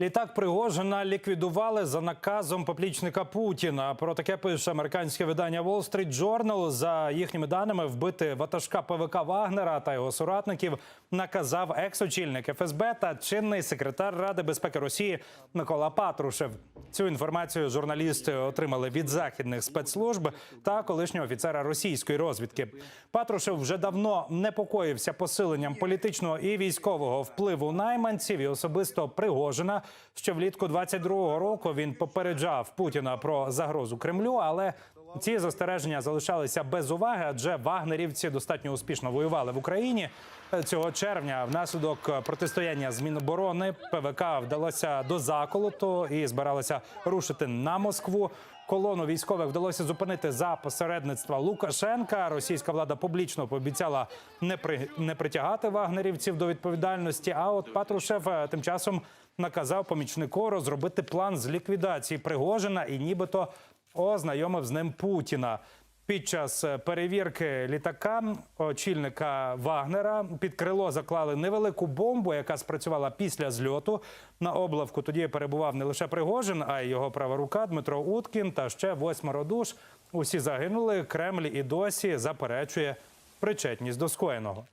Літак Пригожина ліквідували за наказом поплічника Путіна. Про таке пише американське видання Wall Street Journal. За їхніми даними, вбити ватажка ПВК Вагнера та його соратників наказав екс-очільник ФСБ та чинний секретар Ради безпеки Росії Микола Патрушев. Цю інформацію журналісти отримали від західних спецслужб та колишнього офіцера російської розвідки. Патрушев вже давно непокоївся посиленням політичного і військового впливу найманців і особисто Пригожина. Ще влітку 22-го року він попереджав Путіна про загрозу Кремлю, але ці застереження залишалися без уваги, адже вагнерівці достатньо успішно воювали в Україні. Цього червня внаслідок протистояння з Міноборони ПВК вдалося до заколоту і збиралося рушити на Москву. Колону військових вдалося зупинити за посередництва Лукашенка. Російська влада публічно пообіцяла не при не притягати вагнерівців до відповідальності. А от Патрушев е, тим часом наказав помічнику розробити план з ліквідації Пригожина і нібито ознайомив з ним Путіна. Під час е, перевірки літака очільника Вагнера під крило заклали невелику бомбу, яка спрацювала після зльоту. На облавку тоді перебував не лише Пригожин, а й його права рука Дмитро Уткін та ще восьмеро душ. Усі загинули. Кремль і досі заперечує причетність до скоєного.